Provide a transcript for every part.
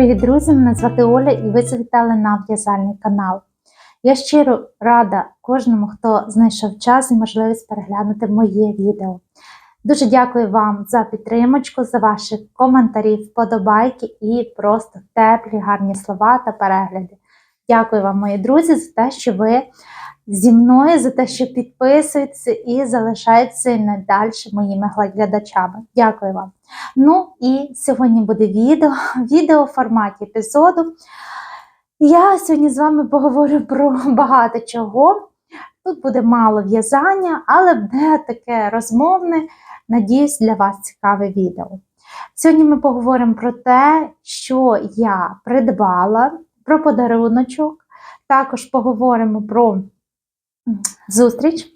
Привіт, друзі! Мене звати Оля і ви завітали на в'язальний канал. Я щиро рада кожному, хто знайшов час і можливість переглянути моє відео. Дуже дякую вам за підтримочку, за ваші коментарі, вподобайки і просто теплі, гарні слова та перегляди. Дякую вам, мої друзі, за те, що ви зі мною, за те, що підписуєтеся і залишаєтеся надалі моїми глядачами. Дякую вам. Ну і сьогодні буде відео, відео в форматі епізоду. Я сьогодні з вами поговорю про багато чого. Тут буде мало в'язання, але буде таке розмовне, надіюсь, для вас цікаве відео. Сьогодні ми поговоримо про те, що я придбала, про подаруночок. Також поговоримо про зустріч.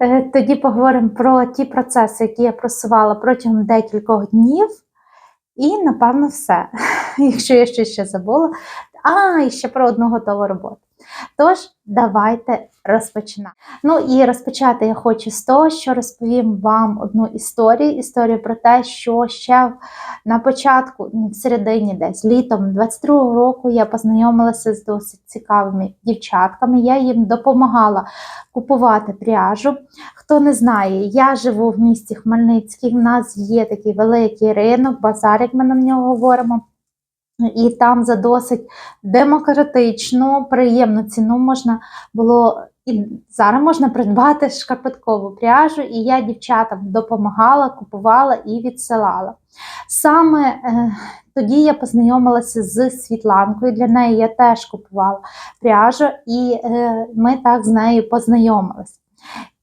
Е, Тоді поговоримо про ті процеси, які я просувала протягом декількох днів. І, напевно, все. Якщо я щось ще забула. А, і ще про одну готову роботу. Тож, давайте розпочинати. Ну і розпочати я хочу з того, що розповім вам одну історію. Історію про те, що ще на початку, в середині десь літом 22-го року я познайомилася з досить цікавими дівчатками. Я їм допомагала купувати пряжу. Хто не знає, я живу в місті Хмельницький. В нас є такий великий ринок, базар, як ми на нього говоримо. І там за досить демократичну, приємну ціну можна було і зараз можна придбати шкарпеткову пряжу, і я дівчатам допомагала, купувала і відсилала. Саме е, тоді я познайомилася з Світланкою, для неї я теж купувала пряжу, і е, ми так з нею познайомилися.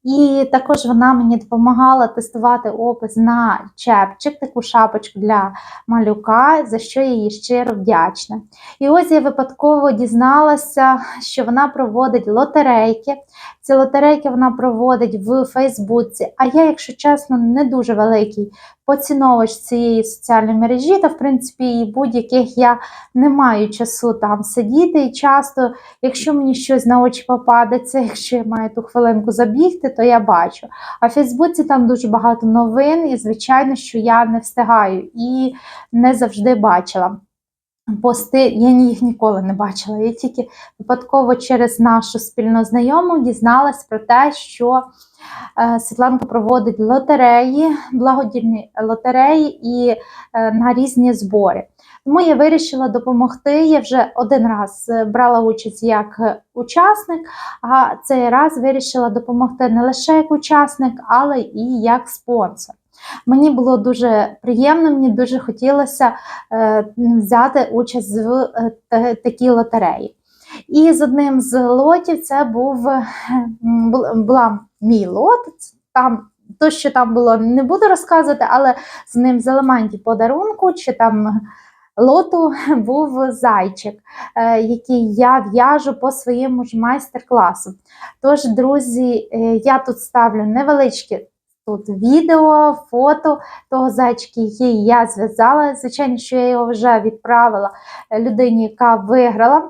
І також вона мені допомагала тестувати опис на чепчик, таку шапочку для малюка, за що я їй щиро вдячна. І ось я випадково дізналася, що вона проводить лотерейки. Ці лотерейки вона проводить в Фейсбуці. А я, якщо чесно, не дуже великий поціновувач цієї соціальної мережі, та в принципі і будь-яких я не маю часу там сидіти. І часто, якщо мені щось на очі попадеться, якщо я маю ту хвилинку забігти, то я бачу. А в Фейсбуці там дуже багато новин, і, звичайно, що я не встигаю і не завжди бачила. Пости я їх ніколи не бачила. Я тільки випадково через нашу спільну знайому дізналась про те, що е, Світланка проводить лотереї, благодійні лотереї і е, на різні збори. Тому я вирішила допомогти. Я вже один раз е, брала участь як учасник, а цей раз вирішила допомогти не лише як учасник, але і як спонсор. Мені було дуже приємно, мені дуже хотілося е, взяти участь в е, такій лотереї. І з одним з лотів це був е, була мій лот. Там то, що там було, не буду розказувати, але з ним з елементів подарунку чи там лоту був зайчик, який я в'яжу по своєму ж майстер-класу. Тож, друзі, я тут ставлю невеличкі тут відео, фото того зайчика, який я зв'язала. Звичайно, що я його вже відправила людині, яка виграла.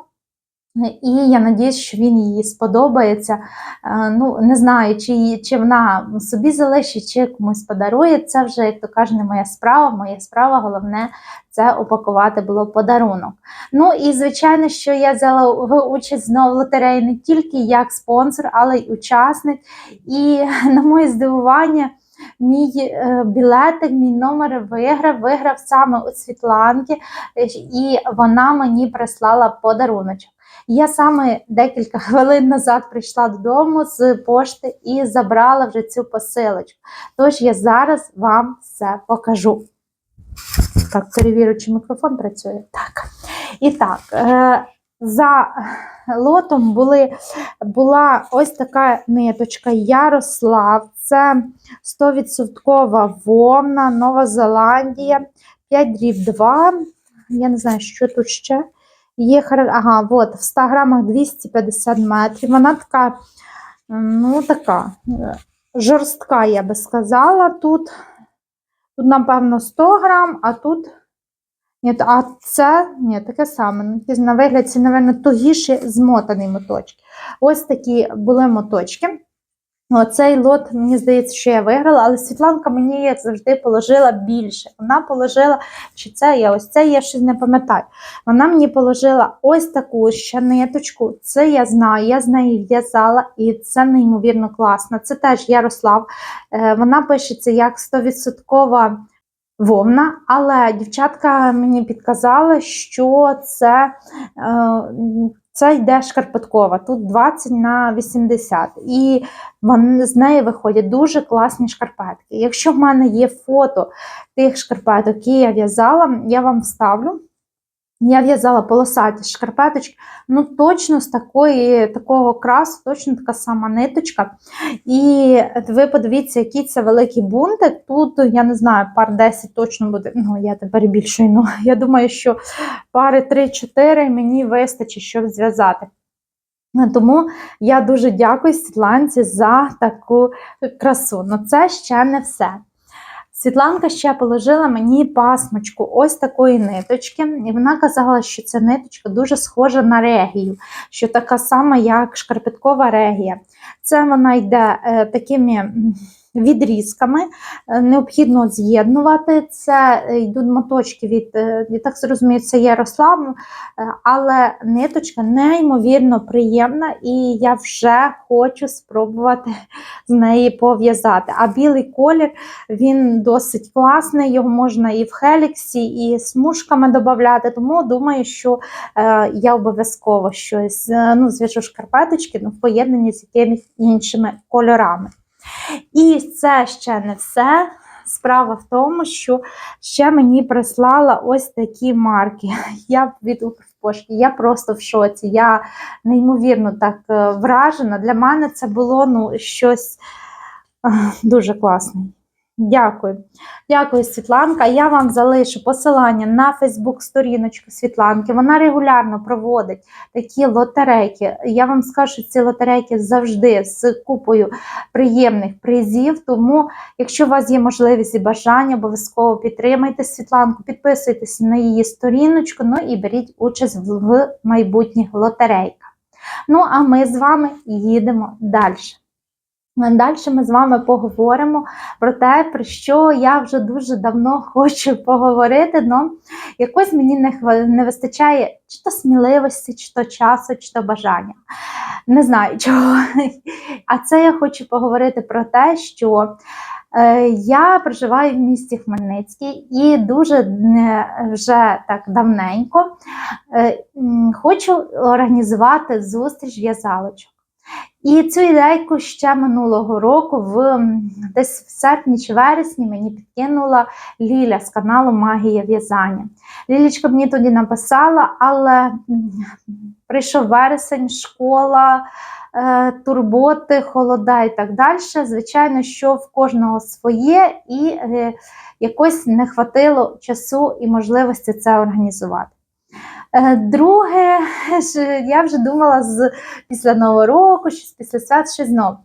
І я надіюсь, що він їй сподобається. Е, ну, Не знаю, чи чи вона собі залишить, чи комусь подарує. Це вже, як то каже, не моя справа. Моя справа, головне, це упакувати було подарунок. Ну і звичайно, що я взяла участь знову в лотереї не тільки як спонсор, але й учасник. І на моє здивування. Мій е, білетик, мій номер виграв, виграв саме у Світланки, і вона мені прислала подаруночок. Я саме декілька хвилин назад прийшла додому з пошти і забрала вже цю посилочку. Тож я зараз вам все покажу. Так, перевірю, чи мікрофон працює. Так. І так, е, за лотом були, була ось така ниточка Ярослав. Це 100% вовна, Нова Зеландія, 5 дріб 2. Я не знаю, що тут ще. Є ага, от, в 100 грамах 250 метрів. Вона така, ну, така е, жорстка, я би сказала. Тут, тут, напевно, 100 грам, а тут. Ні, а це ні, таке саме. На вигляд, це, напевно, тугіші змотані моточки. Ось такі були моточки. Оцей лот, мені здається, що я виграла, але Світланка мені, завжди, положила більше. Вона положила, чи це я, ось це я щось не пам'ятаю. Вона мені положила ось таку ще ниточку. Це я знаю, я з неї в'язала, і це неймовірно класно. Це теж Ярослав. Е, Вона пишеться як 100% вовна, але дівчатка мені підказала, що це. Це йде шкарпеткова, тут 20 на 80. І з неї виходять дуже класні шкарпетки. Якщо в мене є фото тих шкарпеток, які я в'язала, я вам вставлю. Я в'язала полосаті шкарпеточки, ну точно з такої, такого красу, точно така сама ниточка. І ви подивіться, який це великий бунтик. Тут, я не знаю, пар 10 точно буде. Ну, я тепер більшою. Ну, я думаю, що пари 3-4 мені вистачить, щоб зв'язати. Тому я дуже дякую Світланці за таку красу. Ну це ще не все. Світланка ще положила мені пасмочку ось такої ниточки, і вона казала, що ця ниточка дуже схожа на регію, що така сама, як шкарпеткова регія. Це вона йде е, такими відрізками, е, необхідно з'єднувати. Це е, йдуть моточки від, я так зрозумію, це Ярослав, але ниточка неймовірно приємна, і я вже хочу спробувати з неї пов'язати. А білий колір він досить класний, його можна і в хеліксі, і смужками додати. Тому думаю, що я обов'язково щось ну, зв'яжу шкарпеточки ну, в поєднанні з якимись іншими кольорами. І це ще не все. Справа в тому, що ще мені прислала ось такі марки. Я від Укрпошти, я просто в шоці. Я неймовірно так е, вражена. Для мене це було ну, щось дуже класне. Дякую. Дякую, Світланка. Я вам залишу посилання на Фейсбук-сторіночку Світланки. Вона регулярно проводить такі лотерейки. Я вам скажу, що ці лотерейки завжди з купою приємних призів. Тому, якщо у вас є можливість і бажання, обов'язково підтримайте Світланку, підписуйтесь на її сторіночку, ну і беріть участь в майбутніх лотерейках. Ну, а ми з вами їдемо далі. Далі ми з вами поговоримо про те, про що я вже дуже давно хочу поговорити, але якось мені не, не вистачає чи то сміливості, чи то часу, чи то бажання. Не знаю чого. А це я хочу поговорити про те, що е, я проживаю в місті Хмельницький і дуже е, вже так давненько е, хочу організувати зустріч в'язалочок. І цю ідейку ще минулого року, в десь в серпні чи вересні, мені підкинула Ліля з каналу Магія в'язання. Лілічка мені тоді написала, але прийшов вересень, школа, е, турботи, холода і так далі. Звичайно, що в кожного своє, і е, якось не хватило часу і можливості це організувати. Е, Друге, я вже думала з після Нового року, щось після свят, ще знову.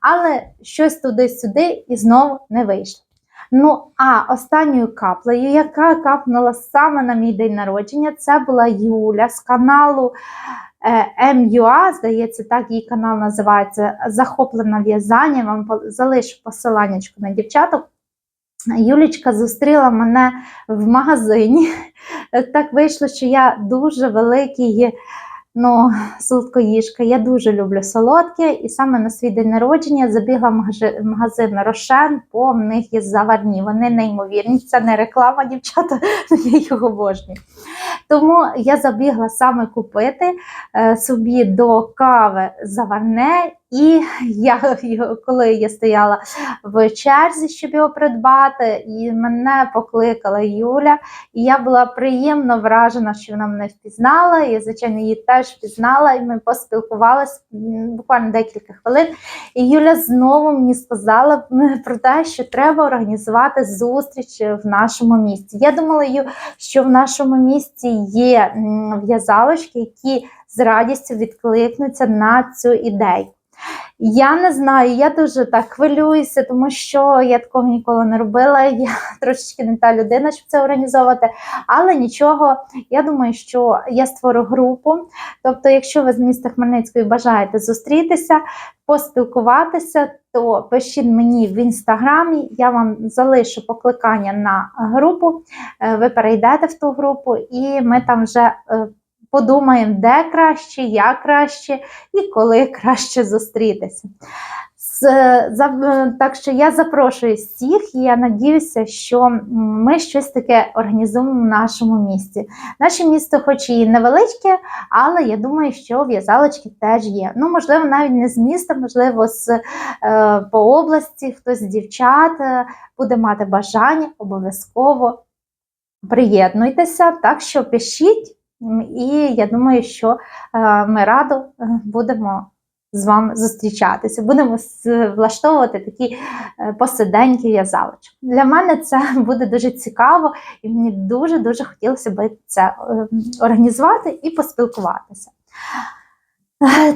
Але щось туди-сюди і знову не вийшло. Ну, а останньою каплею, яка капнула саме на мій день народження, це була Юля з каналу е, МЮА, здається, так її канал називається Захоплена в'язання. Вам залишу посилання на дівчаток. Юлічка зустріла мене в магазині. Так вийшло, що я дуже великий ну, солодкоїжка. Я дуже люблю солодке, і саме на свій день народження забігла в магазин Рошен, бо в них є заварні. Вони неймовірні. Це не реклама, дівчата, я їх обожнюю. Тому я забігла саме купити е, собі до кави заварне, і я, коли я стояла в черзі, щоб його придбати, і мене покликала Юля. І я була приємно вражена, що вона мене впізнала. І, звичайно, її теж впізнала, і ми поспілкувалися буквально декілька хвилин. І Юля знову мені сказала про те, що треба організувати зустріч в нашому місті. Я думала, що в нашому місті є в'язалочки, які з радістю відкликнуться на цю ідею. Я не знаю, я дуже так хвилююся, тому що я такого ніколи не робила. Я трошечки не та людина, щоб це організовувати. Але нічого, я думаю, що я створю групу. Тобто, якщо ви з міста Хмельницької бажаєте зустрітися, поспілкуватися, то пишіть мені в інстаграмі, я вам залишу покликання на групу. Е, Ви перейдете в ту групу, і ми там вже е, подумаємо, де краще, як краще і коли краще зустрітися. Е, Так що я запрошую всіх, і я надіюся, що ми щось таке організуємо в нашому місті. Наше місто, хоч і невеличке, але я думаю, що в'язалочки теж є. Ну, можливо, навіть не з міста, можливо, з е, по області, хтось з дівчат е, буде мати бажання, обов'язково приєднуйтеся. Так що пишіть, і я думаю, що е, ми радо е, будемо з вами зустрічатися. Будемо влаштовувати такі е, посиденькі в'язалочки. Для мене це буде дуже цікаво, і мені дуже-дуже хотілося б це організувати і поспілкуватися.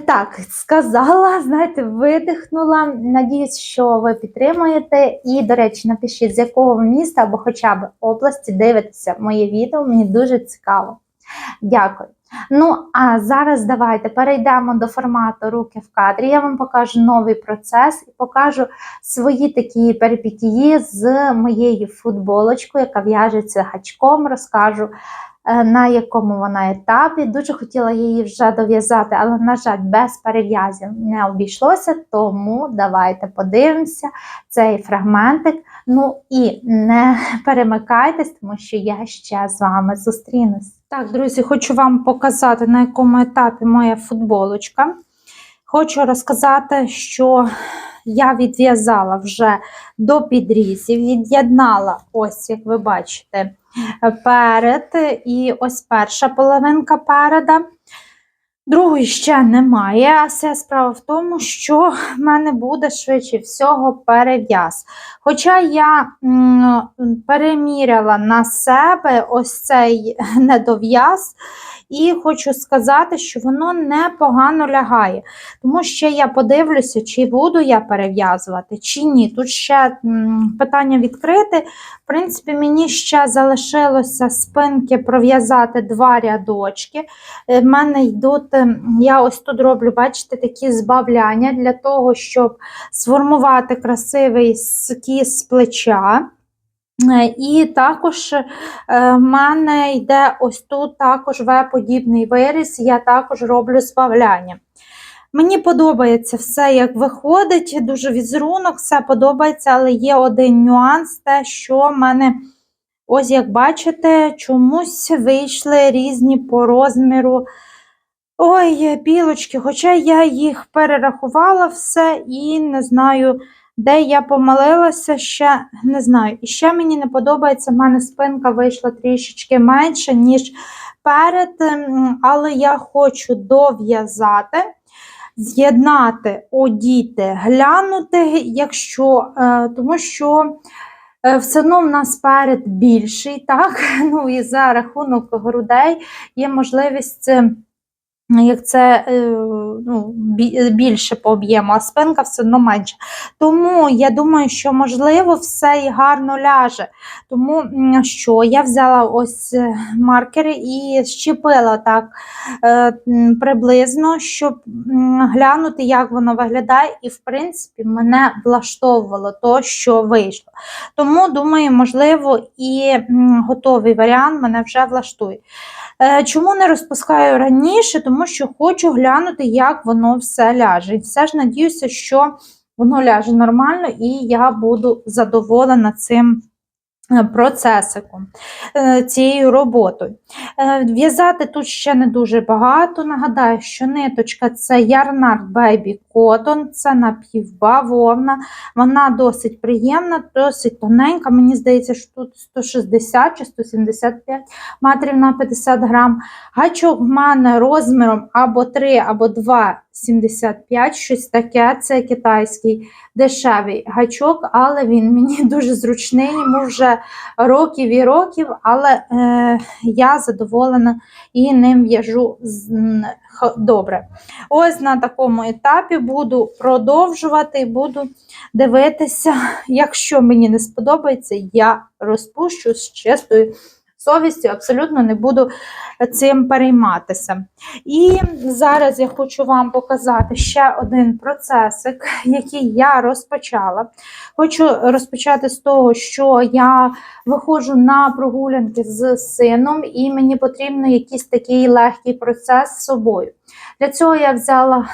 Так, сказала, знаєте, видихнула. Надіюсь, що ви підтримуєте. І, до речі, напишіть, з якого міста або хоча б області дивитеся моє відео. Мені дуже цікаво. Дякую. Ну, а зараз давайте перейдемо до формату руки в кадрі. Я вам покажу новий процес і покажу свої такі перипетії з моєю футболочкою, яка в'яжеться гачком. Розкажу, е, на якому вона етапі. Дуже хотіла її вже дов'язати, але, на жаль, без перев'язів не обійшлося. Тому давайте подивимося цей фрагментик. Ну і не перемикайтесь, тому що я ще з вами зустрінусь. Так, друзі, хочу вам показати, на якому етапі моя футболочка. Хочу розказати, що я відв'язала вже до підрізів, від'єднала, ось, як ви бачите, перед, і ось перша половинка переда. Другої ще немає, а вся справа в тому, що в мене буде швидше всього перев'яз. Хоча я м, переміряла на себе ось цей недов'яз, і хочу сказати, що воно непогано лягає. Тому ще я подивлюся, чи буду я перев'язувати, чи ні. Тут ще м, питання відкрите. В принципі, мені ще залишилося спинки пров'язати два рядочки. Е, В мене йдуть, я ось тут роблю, бачите, такі збавляння для того, щоб сформувати красивий скіз плеча. Е, І також е, в мене йде ось тут також В-подібний виріз, я також роблю збавляння. Мені подобається все, як виходить, дуже візерунок, все подобається, але є один нюанс, те, що в мене, ось як бачите, чомусь вийшли різні по розміру. Ой, білочки, хоча я їх перерахувала все і не знаю, де я помилилася, ще не знаю. І ще мені не подобається, в мене спинка вийшла трішечки менше, ніж перед, ем, але я хочу дов'язати, з'єднати, одіти, глянути, якщо, е, тому що. е, Все одно в нас перед більший, так? Ну і за рахунок грудей є можливість е, як це е, ну, більше по об'єму, а спинка все одно менша. Тому я думаю, що можливо все і гарно ляже. Тому що я взяла ось е, маркери і щепила так е, приблизно, щоб глянути, як воно виглядає, і в принципі мене влаштовувало то, що вийшло. Тому думаю, можливо, і готовий варіант мене вже влаштує. Е, Чому не розпускаю раніше? Тому що хочу глянути, як воно все ляже. І все ж надіюся, що воно ляже нормально, і я буду задоволена цим е, процесиком, е, цією роботою. В'язати тут ще не дуже багато. Нагадаю, що ниточка це Yarnard Baby Cotton, це напівбавовна. Вона досить приємна, досить тоненька. Мені здається, що тут 160 чи 175 метрів на 50 грам. Гачок в мене розміром або 3, або 2,75, щось таке. Це китайський дешевий гачок, але він мені дуже зручний, йому вже років і років, але е, я задоволена і ним в'яжу добре. Ось на такому етапі буду продовжувати, буду дивитися. Якщо мені не сподобається, я розпущу з чистою совістю, абсолютно не буду цим перейматися. І зараз я хочу вам показати ще один процесик, який я розпочала. Хочу розпочати з того, що я виходжу на прогулянки з сином, і мені потрібен якийсь такий легкий процес з собою. Для цього я взяла,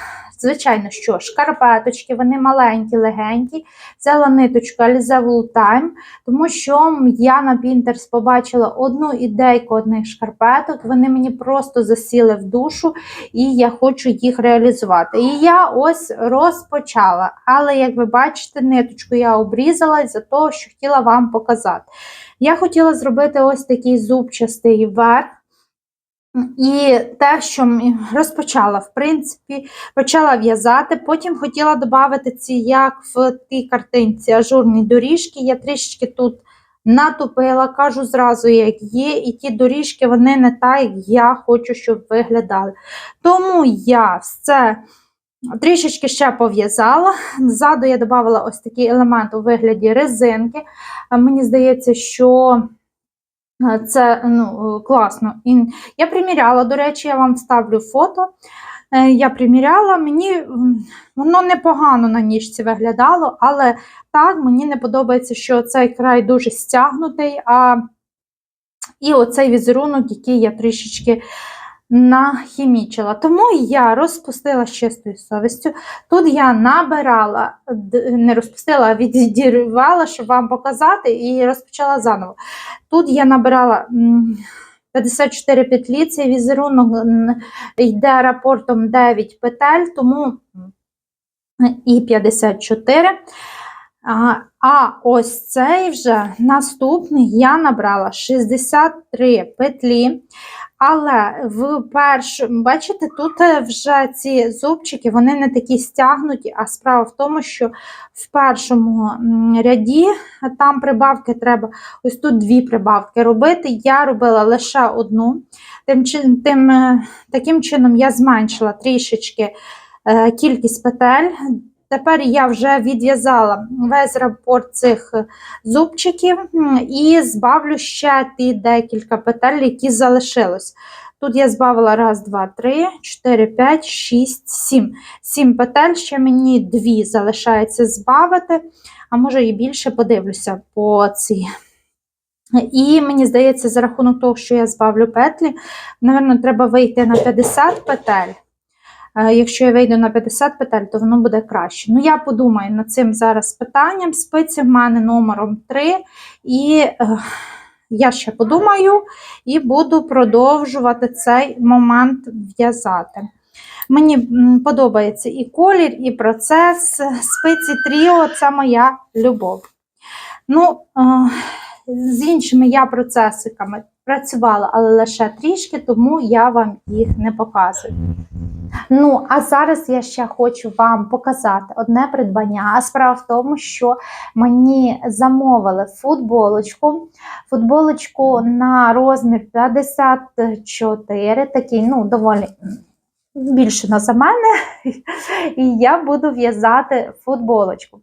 звичайно, що шкарпеточки, вони маленькі, легенькі. Взяла ниточку Alize Time, тому що я на Pinterest побачила одну ідейку одних шкарпеток. Вони мені просто засіли в душу, і я хочу їх реалізувати. І я ось розпочала. Але, як ви бачите, ниточку я обрізала за того, що хотіла вам показати. Я хотіла зробити ось такий зубчастий верх. І те, що розпочала, в принципі, почала в'язати, потім хотіла додати ці, як в тій картинці, ажурні доріжки. Я трішечки тут натупила, кажу зразу, як є, і ті доріжки вони не так, як я хочу, щоб виглядали. Тому я все трішечки ще пов'язала. Ззаду я додала ось такий елемент у вигляді резинки. Мені здається, що. Е, Це ну, класно. І я приміряла, до речі, я вам вставлю фото. Е, Я приміряла, мені воно непогано на ніжці виглядало, але так мені не подобається, що цей край дуже стягнутий, а і оцей візерунок, який я трішечки нахімічила. Тому я розпустила з чистою совістю. Тут я набирала, не розпустила, а відірвала, щоб вам показати, і розпочала заново. Тут я набирала. 54 петлі, цей візерунок йде рапортом 9 петель, тому і 54. А, а ось цей вже наступний я набрала 63 петлі. Але в першому, бачите, тут е, вже ці зубчики, вони не такі стягнуті, а справа в тому, що в першому ряді там прибавки треба, ось тут дві прибавки робити. Я робила лише одну. Тим, тим, е, таким чином я зменшила трішечки е, кількість петель. Тепер я вже відв'язала весь рапорт цих е, зубчиків і збавлю ще ті декілька петель, які залишилось. Тут я збавила раз, два, три, чотири, п'ять, шість, сім. Сім петель, ще мені дві залишається збавити, а може і більше подивлюся по цій. І мені здається, за рахунок того, що я збавлю петлі, напевно, треба вийти на 50 петель. Е, Якщо я вийду на 50 петель, то воно буде краще. Ну, я подумаю над цим зараз питанням. Спиці в мене номером 3. І е, я ще подумаю і буду продовжувати цей момент в'язати. Мені подобається і колір, і процес. Спиці Тріо це моя любов. Ну, е, з іншими я процесиками працювала, але лише трішки, тому я вам їх не показую. Ну, а зараз я ще хочу вам показати одне придбання. А справа в тому, що мені замовили футболочку. Футболочку на розмір 54, такий, ну, доволі більше на за мене. І я буду в'язати футболочку.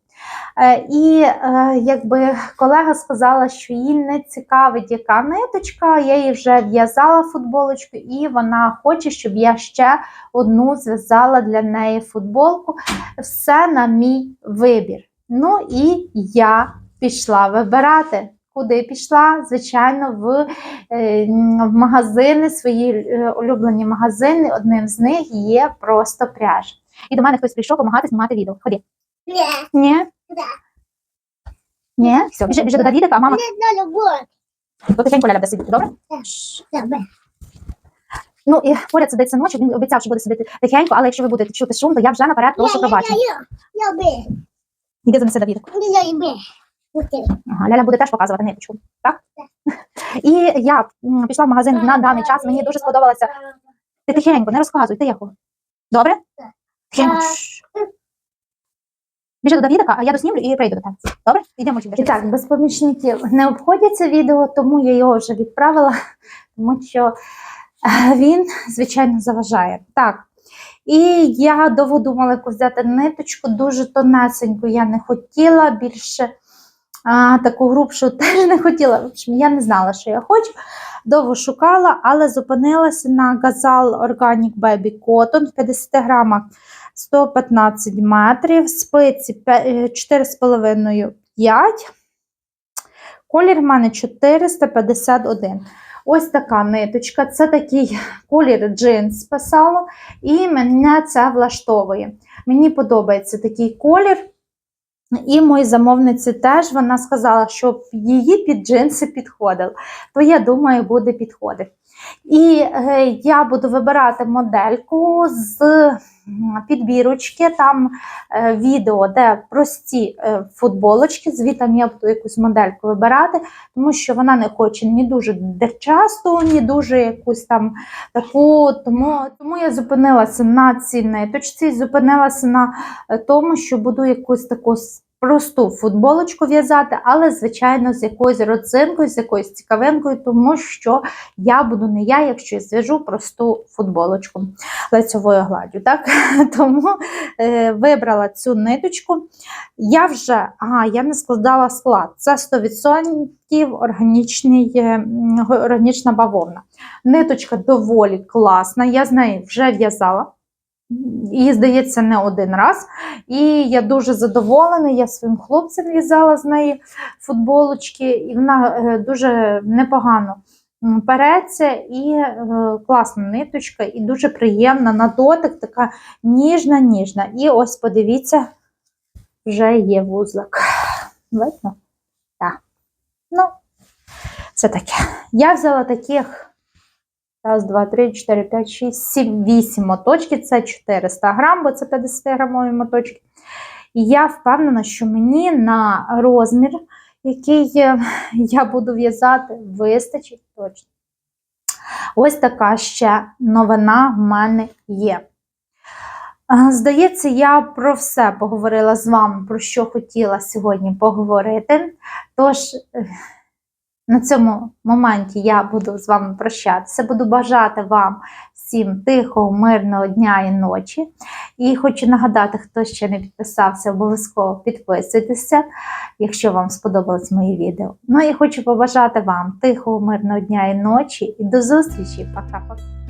Е, І е, якби колега сказала, що їй не цікавить, яка ниточка, я їй вже в'язала футболочку, і вона хоче, щоб я ще одну зв'язала для неї футболку. Все на мій вибір. Ну і я пішла вибирати. Куди пішла? Звичайно, в, е, в магазини, свої улюблені магазини. Одним з них є просто пряж. І до мене хтось прийшов допомагати знімати відео. Ходи. Нет, Ні? Ні? Все, біжи, біжи до Давідика, а мама вот. потихеньку ляля буде сидіти, добре? Ну і поряд сидить синочок, він обіцяв, що буде сидіти тихенько, але якщо ви будете чути шум, то я вже наперед прошу пробачення. Іди занеси я, я. Ага, Ляля буде теж показувати ниточку, так? І я м, пішла в магазин на даний час, мені дуже сподобалося. Ти тихенько, не розказуй, тихо. Добре? Тихенько. Так. Шш. Біжи до Давідика, а я доснімлю і прийду до тебе. Добре? Йдемо І так, без помічників не обходяться відео, тому я його вже відправила, тому що е, він, звичайно, заважає. Так. І я довго думала, яку взяти ниточку, дуже тонесеньку я не хотіла, більше а, таку грубшу теж не хотіла. Я не знала, що я хочу. Довго шукала, але зупинилася на Gazal Organic Baby Cotton в 50 грамах 115 метрів, спиці е, 4,5-5. Колір в мене 451. Ось така ниточка. Це такий колір джинс писало, і мене це влаштовує. Мені подобається такий колір. І моїй замовниці теж вона сказала, щоб її під джинси підходив. То я думаю, буде підходити. І е, я буду вибирати модельку з підбірочки, там е, відео, де прості е, футболочки. Звітом я буду якусь модельку вибирати, тому що вона не хоче ні дуже дерчасту, ні дуже якусь там таку. Тому, тому я зупинилася на цій ниточці, зупинилася на тому, що буду якусь таку просту футболочку в'язати, але, звичайно, з якоюсь родзинкою, з якоюсь цікавинкою, тому що я буду не я, якщо я зв'яжу просту футболочку лицьовою гладдю. Так? Тому е, вибрала цю ниточку. Я вже, ага, я не складала склад. Це 100% органічний, е, органічна бавовна. Ниточка доволі класна, я з нею вже в'язала. Її, здається, не один раз. І я дуже задоволена. Я своїм хлопцям в'язала з неї футболочки, і вона е, дуже непогано переться і е, класна ниточка, і дуже приємна на дотик, така ніжна, ніжна. І ось подивіться, вже є вузлик. Видно? Так. Ну, це таке. Я взяла таких. Раз, два, три, чотири, п'ять, шість, сім, вісім моточки. Це 400 грам, бо це 50 грамові моточки. І я впевнена, що мені на розмір, який е, я буду в'язати, вистачить точно. Ось така ще новина в мене є. Здається, я про все поговорила з вами, про що хотіла сьогодні поговорити. Тож, е, на цьому моменті я буду з вами прощатися. Буду бажати вам всім тихого, мирного дня і ночі. І хочу нагадати, хто ще не підписався, обов'язково підписуйтеся, якщо вам сподобалось моє відео. Ну і хочу побажати вам тихого, мирного дня і ночі. І до зустрічі. Пока-пока.